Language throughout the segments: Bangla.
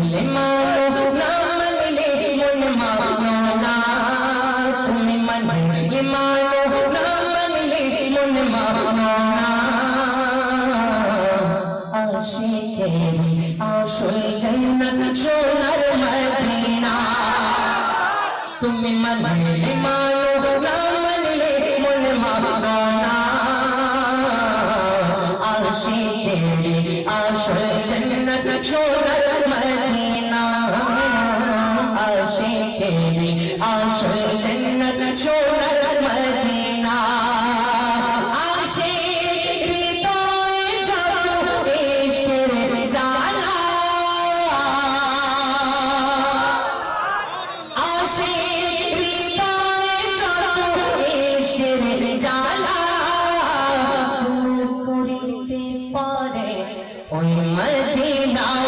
মানলে মানো না মানলে মন মানো না তুমি মানলে মানো না মানলে মন মানো না আশিকেরি আসল জন্নত সোনার মদিনা তুমি মানলে মানো না মানলে মন মানো না আশিকেরি আসল দূর করিতে পারে ওই মদিনা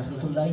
রহমতুল্লাহ